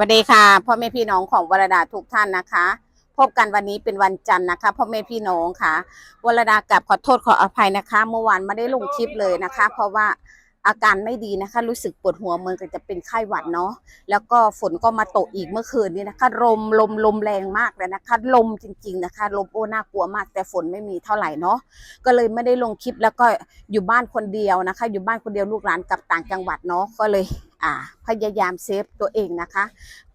สวัสดีค่ะพ่อแม่พี่น้องของวรดาทุกท่านนะคะ พบกันวันนี้เป็นวันจันทร์นะคะพ่อแม่พี่น้องค่ะ วรดากลับขอโทษขออภัยนะคะ เมื่อวานไม่ได้ลงคลิปเลยนะคะ เพราะว่าอาการไม่ดีนะคะ รู้สึกปวดหัวเหมือนกับจะเป็นไข้หวัดเนาะแล้วก็ฝนก็มาตกอีกเมื่อคืนนี้นะคะลมลมลมแรงมากเลยนะคะลมจริง ๆนะคะ ลมโอ้น่ากลัวมาก แต่ฝนไม่มีเท่าไหร่เนาะก็เลยไม่ได้ลงคลิปแล้วก็อยู่บ้านคนเดียวนะคะ อยู่บ้านคนเดียวลูกหลานกลับต่างจังหวัดเนาะก็เลย อ่าพยายามเซฟตัวเองนะคะ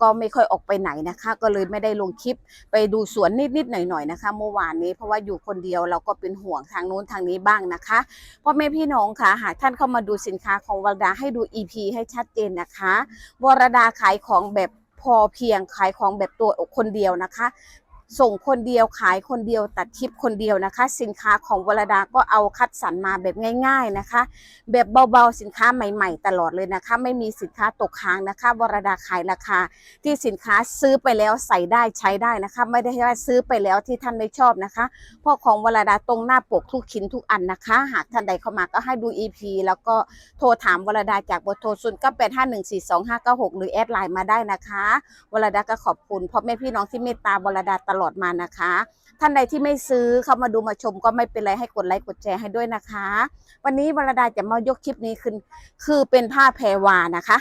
ก็ไม่ค่อยออกไปไหนนะคะ ก็เลยไม่ได้ลงคลิปไปดูสวนนิดๆหน่อยๆนะคะ เมื่อวานนี้เพราะว่าอยู่คนเดียวเราก็เป็นห่วงทางนู้นทางนี้บ้างนะคะพ่อแม่พี่น้องค่ะหากท่านเข้ามาดูสินค้าของวรดาให้ดู EP ให้ชัดเจนนะคะวรดาขายของแบบพอเพียงขายของแบบตัวคนเดียวนะคะ ส่งคนเดียวขายคนเดียวตัดคลิปคนเดียวนะคะ สินค้าของวรดาก็เอาคัดสรรมาแบบง่าย ๆนะคะ แบบเบาๆสินค้าใหม่ ๆ ตลอดเลยนะคะ ไม่มีสินค้าตกค้างนะคะ วรดาขายราคา ที่สินค้าซื้อไปแล้วใส่ได้ใช้ได้นะคะ ไม่ได้ว่าซื้อไปแล้วที่ท่านไม่ชอบนะคะเพราะของวรดาตรงหน้าปกทุกชิ้นทุกอันนะคะ หากท่านใดเข้ามาก็ให้ดู EP แล้วก็โทรถามวรดาจากเบอร์โทรศูนย์ก้าแปดห้าหนึ่งสี่สองห้าเก้าหกหรือแอดไลน์มาได้นะคะ วรดาก็ขอบคุณพ่อแม่พี่น้องที่เมตตาวรดาตลอดมานะคะ ท่านใดที่ไม่ซื้อเข้ามาดูมาชมก็ไม่เป็นไรให้กดไลค์กดแชร์ให้ด้วยนะคะ วันนี้วรดาจะมายกคลิปนี้ขึ้น คือเป็นผ้าแพรวานะคะ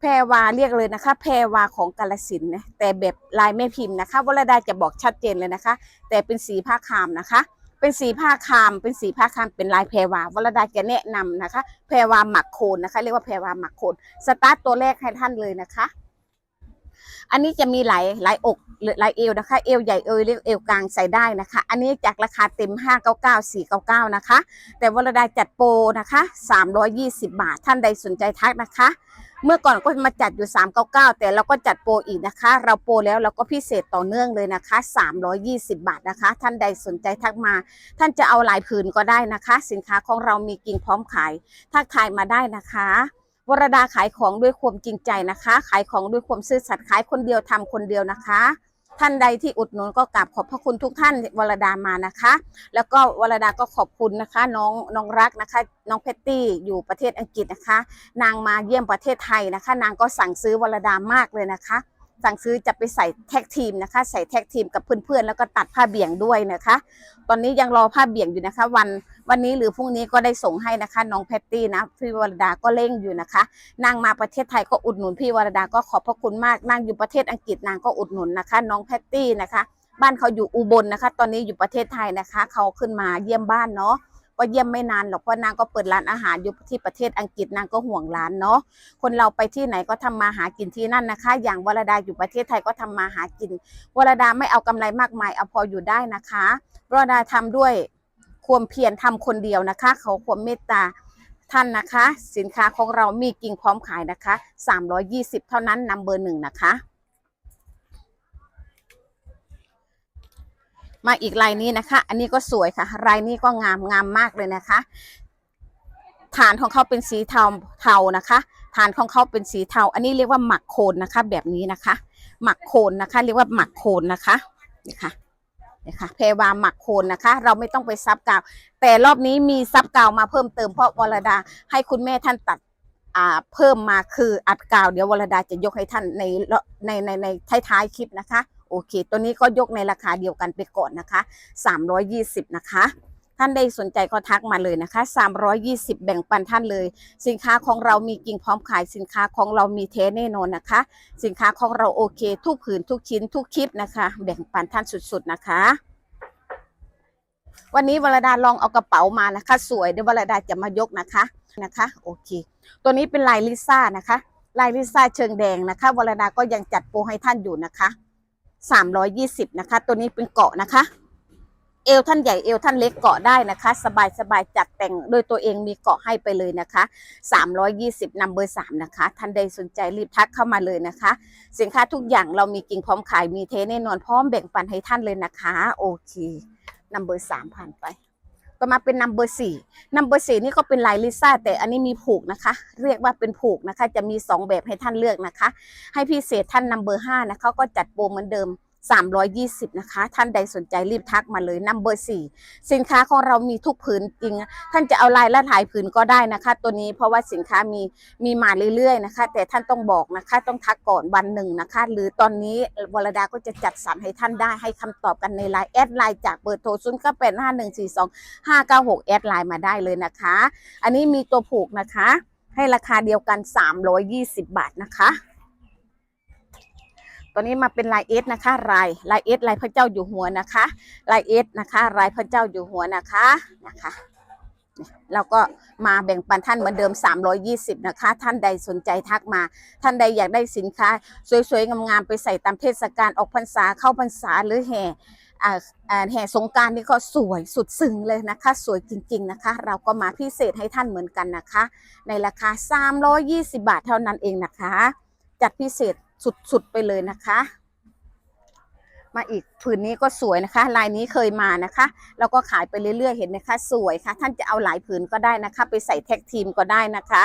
แพรวาเรียกเลยนะคะ แพรวาของกาลสินนะแต่แบบลายแม่พิมพ์นะคะวรดาจะบอกชัดเจนเลยนะคะ แต่เป็นสีผ้าคามนะคะเป็นสีผ้าคาม เป็นสีผ้าคาม เป็นลายแพรวาวรดาจะแนะนำนะคะ แพรวาหมักโคนนะคะ เรียกว่าแพรวาหมักโคน สตาร์ทตัวแรกให้ท่านเลยนะคะ อันนี้จะมีหลายหลายอกหรือหลายเอวนะคะ เอวใหญ่เอวเล็กเอวกลางใส่ได้นะคะ อันนี้จากราคาเต็ม 599 499 นะคะ แต่วรดาจัดโปรนะคะ 320 บาท ท่านใดสนใจทักนะคะ เมื่อก่อนก็มาจัดอยู่ 399 แต่เราก็จัดโปรอีกนะคะ เราโปรแล้วเราก็พิเศษต่อเนื่องเลยนะคะ 320 บาทนะคะ ท่านใดสนใจทักมา ท่านจะเอาหลายผืนก็ได้นะคะ สินค้าของเรามีกิ่งพร้อมขายทักทายมาได้นะคะ วรดาขายของด้วยความจริงใจนะคะ ขายของด้วยความซื่อสัตย์ขายคนเดียวทำคนเดียวนะคะ ท่านใดที่อุดหนุนก็กราบขอบพระคุณทุกท่านวรดามานะคะ แล้วก็วรดาก็ขอบคุณนะคะ น้องน้องรักนะคะ น้องเพตตี้อยู่ประเทศอังกฤษนะคะ นางมาเยี่ยมประเทศไทยนะคะ นางก็สั่งซื้อวรดามากเลยนะคะ สั่งซื้อจะไปใส่แท็กทีมนะคะ ใส่แท็กทีมกับเพื่อนๆแล้วก็ตัดผ้าเบี่ยงด้วยนะคะ ตอนนี้ยังรอผ้าเบี่ยงอยู่นะคะ วัน วันนี้หรือพรุ่งนี้ก็ได้ส่งให้นะคะ น้องแพตตี้นะพี่วรดาก็เร่งอยู่นะคะนางมาประเทศไทยก็อุดหนุนพี่วรดาก็ขอบพระคุณมากนางอยู่ประเทศอังกฤษนางก็อุดหนุนนะคะ น้องแพตตี้นะคะ บ้านเขาอยู่อุบลนะคะ ตอนนี้อยู่ประเทศไทยนะคะ เขาขึ้นมาเยี่ยมบ้านเนาะก็เยี่ยมไม่นานหรอกเพราะนางก็เปิดร้านอาหารอยู่ที่ประเทศอังกฤษนางก็ห่วงร้านเนาะคนเราไปที่ไหนก็ทำมาหากินที่นั่นนะคะ อย่างวรดาอยู่ประเทศไทยก็ทำมาหากินวรดาไม่เอากำไรมากมายเอาพออยู่ได้นะคะวรดาทำด้วย ความเพียรทำคนเดียวนะคะเขาความเมตตาท่านนะคะ สินค้าของเรามีกิ่งพร้อมขายนะคะ 320 เท่านั้นนำเบอร์หนึ่งนะคะ มาอีกลายนี้นะคะ อันนี้ก็สวยค่ะลายนี้ก็งามงามมากเลยนะคะ ฐานของเขาเป็นสีเทาเทานะคะฐานของเขาเป็นสีเทา อันนี้เรียกว่าหมักโคนนะคะ แบบนี้นะคะ หมักโคนนะคะ เรียกว่าหมักโคนนะคะนี่ค่ะ นะคะเพรวาหมักโคนนะคะ เราไม่ต้องไปซับกาว แต่รอบนี้มีซับกาวมาเพิ่มเติมเพราะวรดาให้คุณแม่ท่านตัดอ่าเพิ่มมาคืออัดกาว เดี๋ยววรดาจะยกให้ท่านในในในในท้ายๆคลิปนะคะ โอเค ตัวนี้ก็ยกในราคาเดียวกันไปก่อนนะคะ 320 นะคะ ท่านใดสนใจก็ทักมาเลยนะคะ 320 แบ่งปันท่านเลย สินค้าของเรามีกิ่งพร้อมขายสินค้าของเรามีเทแน่นอนนะคะ สินค้าของเราโอเค ทุกผืนทุกชิ้นทุกคลิปนะคะ แบ่งปันท่านสุดๆนะคะ วันนี้วรดาลองเอากระเป๋ามานะคะ สวยเดี๋ยววรดาจะมายกนะคะนะคะโอเค ตัวนี้เป็นลายลิซ่านะคะลายลิซ่าเชิงแดงนะคะวรดาก็ยังจัดโปรให้ท่านอยู่นะคะ 320 นะคะ ตัวนี้เป็นเกาะนะคะ เอวท่านใหญ่เอวท่านเล็กเกาะได้นะคะ สบายสบายจัดแต่งโดยตัวเองมีเกาะให้ไปเลยนะคะ 320นำเบอร์3นะคะ ท่านใดสนใจรีบทักเข้ามาเลยนะคะ สินค้าทุกอย่างเรามีกิ่งพร้อมขายมีเทแน่นอนพร้อมแบ่งปันให้ท่านเลยนะคะ โอเคนัมเบอร์สามผ่านไปก็มาเป็นนัมเบอร์สี่นัมเบอร์สี่นี่ก็เป็นลายลิซ่าแต่อันนี้มีผูกนะคะ เรียกว่าเป็นผูกนะคะ จะมีสองแบบให้ท่านเลือกนะคะ ให้พิเศษท่านนัมเบอร์ห้านะคะก็จัดโปรเหมือนเดิม 320 นะคะ ท่านใดสนใจรีบทักมาเลยนัมเบอร์สี่สินค้าของเรามีทุกผืนจริง ท่านจะเอาลายละถ่ายผืนก็ได้นะคะ ตัวนี้เพราะว่าสินค้ามีมีมาเรื่อยๆนะคะ แต่ท่านต้องบอกนะคะต้องทักก่อนวันหนึ่งนะคะ หรือตอนนี้วรดาก็จะจัดสรรให้ท่านได้ให้คำตอบกันในไลน์แอดไลน์จากเบอร์โทร0 9 8 5 1 4 2 5 9 6แอดไลน์มาได้เลยนะคะ อันนี้มีตัวผูกนะคะ ให้ราคาเดียวกัน 320 บาทนะคะ ตัวนี้มาเป็นลายเอสนะคะลายลายเอสลายพระเจ้าอยู่หัวนะคะลายเอสนะคะลายพระเจ้าอยู่หัวนะคะนะคะเราก็มาแบ่งปันท่านเหมือนเดิม 320 นะคะ ท่านใดสนใจทักมา ท่านใดอยากได้สินค้า สวยๆ งามๆ ไปใส่ตามเทศกาลออกพรรษาเข้าพรรษาหรือแห่อ่าแห่สงการนี่ก็สวยสุดซึ้งเลยนะคะ สวยจริง ๆนะคะ เราก็มาพิเศษให้ท่านเหมือนกันนะคะ ในราคา 320 บาทเท่านั้นเองนะคะ จัดพิเศษ สุดๆไปเลยนะคะ มาอีกผืนนี้ก็สวยนะคะ ลายนี้เคยมานะคะแล้วก็ขายไปเรื่อยๆเห็นไหมคะสวยค่ะ ท่านจะเอาหลายผืนก็ได้นะคะ ไปใส่แท็กทีมก็ได้นะคะ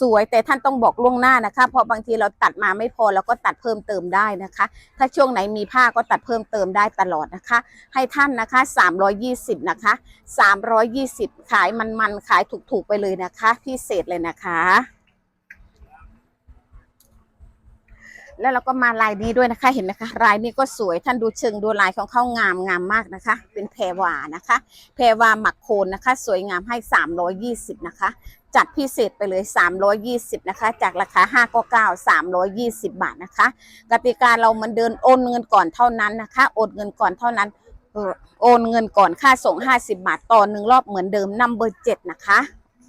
สวยแต่ท่านต้องบอกล่วงหน้านะคะเพราะบางทีเราตัดมาไม่พอเราก็ตัดเพิ่มเติมได้นะคะ ถ้าช่วงไหนมีผ้าก็ตัดเพิ่มเติมได้ตลอดนะคะ ให้ท่านนะคะ 320 นะคะ 320 ขายมันๆขายถูกๆไปเลยนะคะ พิเศษเลยนะคะ แล้วเราก็มาลายนี้ด้วยนะคะ เห็นไหมคะ ลายนี้ก็สวย ท่านดูเชิงดูลายของเขางามงามมากนะคะ เป็นแพรวานะคะ แพรวาหมักโคนนะคะ สวยงามให้ 320 นะคะ จัดพิเศษไปเลย 320 นะคะ จากราคา5 9 320 บาทนะคะ กติกาเรามันเดินโอนเงินก่อนเท่านั้นนะคะ โอนเงินก่อนเท่านั้น โอนเงินก่อนค่าส่ง 50 บาทต่อหนึ่งรอบเหมือนเดิมนัมเบอร์7นะคะโอเค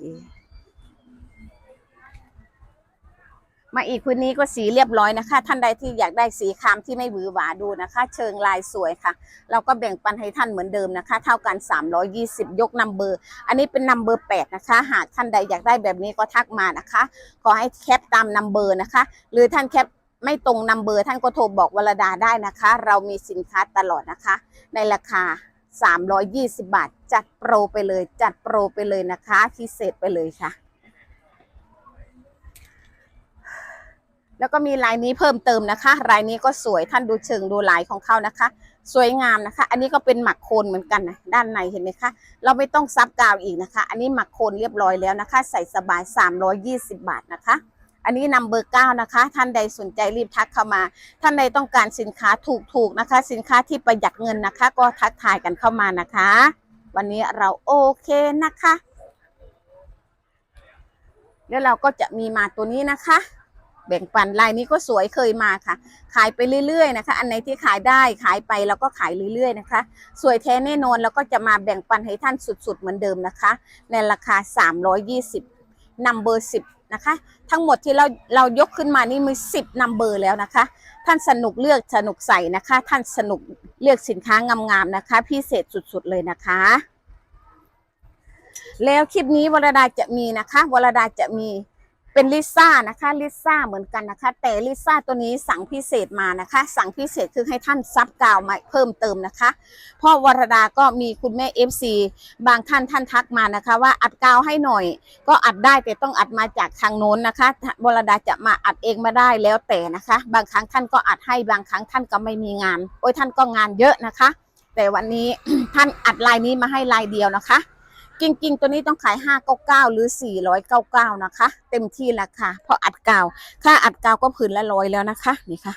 มาอีกพื้นนี้ก็สีเรียบร้อยนะคะ ท่านใดที่อยากได้สีคามที่ไม่หวือหวาดูนะคะ เชิงลายสวยค่ะ เราก็แบ่งปันให้ท่านเหมือนเดิมนะคะ เท่ากัน 320 ยกนัมเบอร์ อันนี้เป็นนัมเบอร์8นะคะ หากท่านใดอยากได้แบบนี้ก็ทักมานะคะ ขอให้แคปตามนัมเบอร์นะคะ หรือท่านแคปไม่ตรงนัมเบอร์ท่านก็โทรบอกวรดาได้นะคะ เรามีสินค้าตลอดนะคะ ในราคา 320 บาท จัดโปรไปเลย จัดโปรไปเลยนะคะพิเศษไปเลยค่ะ แล้วก็มีลายนี้เพิ่มเติมนะคะลายนี้ก็สวยท่านดูเชิงดูลายของเขานะคะ สวยงามนะคะ อันนี้ก็เป็นหมักโคนเหมือนกันนะด้านในเห็นไหมคะ เราไม่ต้องซับกาวอีกนะคะ อันนี้หมักโคนเรียบร้อยแล้วนะคะ ใส่สบาย 320 บาทนะคะ อันนี้นัมเบอร์เก้านะคะ ท่านใดสนใจรีบทักเข้ามา ท่านใดต้องการสินค้าถูกๆนะคะ สินค้าที่ประหยัดเงินนะคะ ก็ทักทายกันเข้ามานะคะ วันนี้เราโอเคนะคะ แล้วเราก็จะมีมาตัวนี้นะคะ แบ่งปันลายนี้ก็สวยเคยมาค่ะ ขายไปเรื่อยๆนะคะ อันไหนที่ขายได้ขายไปเราก็ขายเรื่อยๆนะคะ สวยแท้แน่นอนแล้วก็จะมาแบ่งปันให้ท่านสุดๆเหมือนเดิมนะคะ ในราคา 320นัมเบอร์10นะคะ ทั้งหมดที่เราเรายกขึ้นมานี่มี10นัมเบอร์แล้วนะคะ ท่านสนุกเลือกสนุกใส่นะคะ ท่านสนุกเลือกสินค้างามๆนะคะ พิเศษสุดๆเลยนะคะแล้วคลิปนี้วรดาจะมีนะคะ วรดาจะมี เป็นลิซ่านะคะลิซ่าเหมือนกันนะคะ แต่ลิซ่าตัวนี้สั่งพิเศษมานะคะ สั่งพิเศษคือให้ท่านซับกาวมาเพิ่มเติมนะคะพราะวรดาก็มีคุณแม่ FC บางท่านท่านทักมานะคะ ว่าอัดกาวให้หน่อย ก็อัดได้แต่ต้องอัดมาจากทางโน้นนะคะวรดาจะมาอัดเองมาได้แล้วแต่นะคะ บางครั้งท่านก็อัดให้บางครั้งท่านก็ไม่มีงาน โอ้ยท่านก็งานเยอะนะคะ แต่วันนี้ท่านอัดลายนี้มาให้ลายเดียวนะคะ จริงๆ ตัวนี้ต้องขาย 599 หรือ 499 นะคะ เต็มที่ราคาเพราะอัดกาว ค่าอัดกาวก็ผืนละร้อยแล้วนะคะ นี่ค่ะ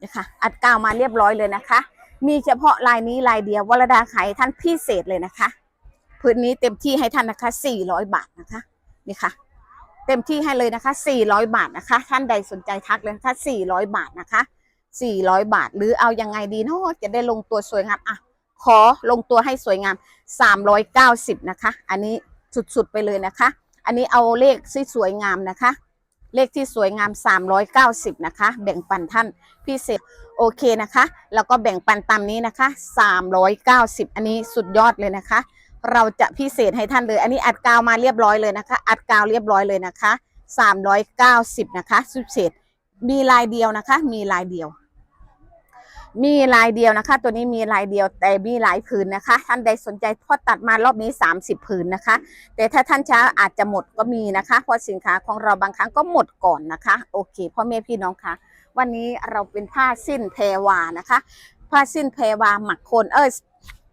นี่ค่ะ อัดกาวมาเรียบร้อยเลยนะคะ มีเฉพาะลายนี้ลายเดียววรดาขายท่านพิเศษเลยนะคะผืนนี้เต็มที่ให้ท่านนะคะ 400 บาทนะคะ นี่ค่ะ เต็มที่ให้เลยนะคะ 400 บาทนะคะ ท่านใดสนใจทักเลยนะคะ400 บาทนะคะ 400 บาท หรือเอายังไงดีเนาะจะได้ลงตัวสวยงามอะ ขอลงตัวให้สวยงาม 390 นะคะ อันนี้สุดๆไปเลยนะคะ อันนี้เอาเลขที่สวยงามนะคะ เลขที่สวยงาม 390 นะคะ แบ่งปันท่านพิเศษโอเคนะคะ แล้วก็แบ่งปันตามนี้นะคะ 390 อันนี้สุดยอดเลยนะคะ เราจะพิเศษให้ท่านเลย อันนี้อัดกาวมาเรียบร้อยเลยนะคะ อัดกาวเรียบร้อยเลยนะคะ 390 นะคะสุดเศษมีลายเดียวนะคะ มีลายเดียว มีลายเดียวนะคะ ตัวนี้มีลายเดียวแต่มีหลายผืนนะคะ ท่านใดสนใจพอตัดมารอบนี้ 30 ผืนนะคะ แต่ถ้าท่านช้าอาจจะหมดก็มีนะคะเพราะสินค้าของเราบางครั้งก็หมดก่อนนะคะ โอเคพ่อแม่พี่น้องคะวันนี้เราเป็นผ้าสิ้นแพรวานะคะ ผ้าสิ้นแพรวาหมักโคนเออ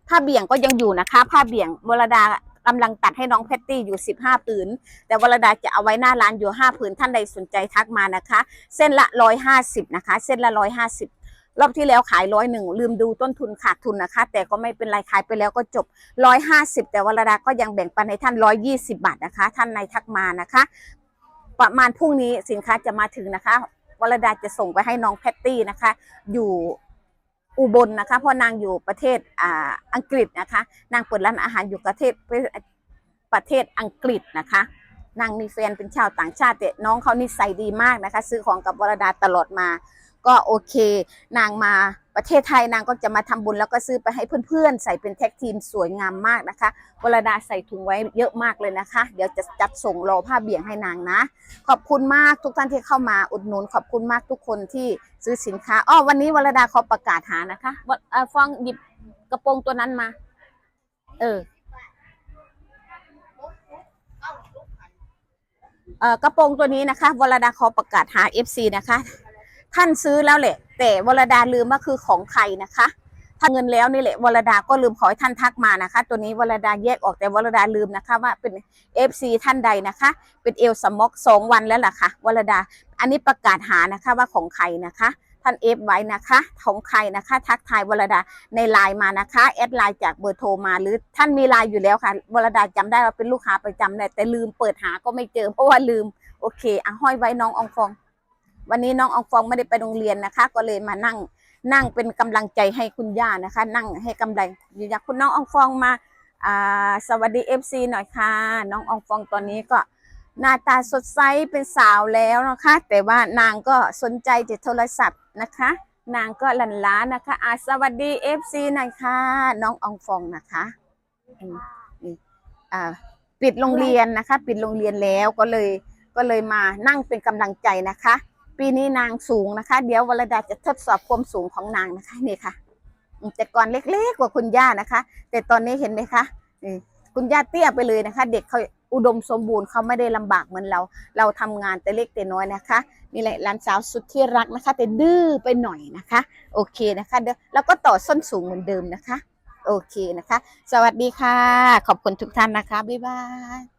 ผ้าเบี่ยงก็ยังอยู่นะคะ ผ้าเบี่ยงวรดากำลังตัดให้น้องแพตตี้อยู่ 15 ผืน แต่วรดาจะเอาไว้หน้าร้านอยู่ 5 ผืน ท่านใดสนใจทักมานะคะ เส้นละ 150 นะคะ เส้นละ 150 รอบที่แล้วขายร้อยหนึ่งลืมดูต้นทุนขาดทุนนะคะ แต่ก็ไม่เป็นไรขายไปแล้วก็จบ150แต่วรดาก็ยังแบ่งปันให้ท่าน120บาทนะคะ ท่านในทักมานะคะ ประมาณพรุ่งนี้สินค้าจะมาถึงนะคะวรดาจะส่งไปให้น้องแพตตี้นะคะ อยู่อุบลนะคะเพราะนางอยู่ประเทศอ่าอังกฤษนะคะ นางเปิดร้านอาหารอยู่ประเทศประเทศอังกฤษนะคะ นางมีแฟนเป็นชาวต่างชาติแต่น้องเขานิสัยดีมากนะคะ ซื้อของกับวรดาตลอดมา ก็โอเค นางมาประเทศไทยนางก็จะมาทำบุญแล้วก็ซื้อไปให้เพื่อนๆ ใส่เป็นแท็กทีมสวยงามมากนะคะวรดาใส่ถุงไว้เยอะมากเลยนะคะ เดี๋ยวจะจัดส่งรอผ้าเบี่ยงให้นางนะ ขอบคุณมากทุกท่านที่เข้ามาอุดหนุน ขอบคุณมากทุกคนที่ซื้อสินค้าอ้อวันนี้วรดาเขาประกาศหานะคะว่าเอ่อฟังหยิบกระโปรงตัวนั้นมา เออเออกระโปรงตัวนี้นะคะวรดาเขาประกาศหา FC นะคะ ท่านซื้อแล้วแหละ แต่วรดาลืมว่าคือของใครนะคะถ้าเงินแล้วนี่แหละวรดาก็ลืมขอให้ท่านทักมานะคะ ตัวนี้วรดาแยกออกแต่วรดาลืมนะคะ ว่าเป็น FC ท่านใดนะคะ เป็นเอลสม็อกสองวันแล้วล่ะค่ะวรดา อันนี้ประกาศหานะคะว่าของใครนะคะ ท่านเอฟไว้นะคะของใครนะคะ ทักทายวรดาในไลน์มานะคะแอดไลน์จากเบอร์โทรมาหรือท่านมีไลน์อยู่แล้วค่ะวรดาจำได้ว่าเป็นลูกค้าประจำแต่ลืมเปิดหาก็ไม่เจอเพราะว่าลืมโอเคอะห้อยไว้น้องอองฟอง วันนี้น้องอองฟองไม่ได้ไปโรงเรียนนะคะ ก็เลยมานั่งนั่งเป็นกำลังใจให้คุณย่านะคะ นั่งให้กำลังอยากคุณน้องอองฟองมาสวัสดีเอฟซีหน่อยค่ะ น้องอองฟองตอนนี้ก็หน้าตาสดใสเป็นสาวแล้วนะคะ แต่ว่านางก็สนใจจะโทรศัพท์นะคะ นางก็หลันล้านะคะอาสวัสดีเอฟซีหน่อยค่ะ น้องอองฟองนะคะนี่ปิดโรงเรียนนะคะ ปิดโรงเรียนแล้วก็เลยก็เลยมานั่งเป็นกำลังใจนะคะ ปีนี้นางสูงนะคะ เดี๋ยววรดาจะทดสอบความสูงของนางนะคะนี่ค่ะแต่ก่อนเล็กๆกว่าคุณย่านะคะ แต่ตอนนี้เห็นไหมคะคุณย่าเตี้ยไปเลยนะคะ เด็กเขาอุดมสมบูรณ์เขาไม่ได้ลำบากเหมือนเรา เราทำงานแต่เล็กแต่น้อยนะคะนี่แหละหลานสาวสุดที่รักนะคะ แต่ดื้อไปหน่อยนะคะ โอเคนะคะเดี๋ยวแล้วก็ต่อส้นสูงเหมือนเดิมนะคะ โอเคนะคะ สวัสดีค่ะ ขอบคุณทุกท่านนะคะบ๊ายบาย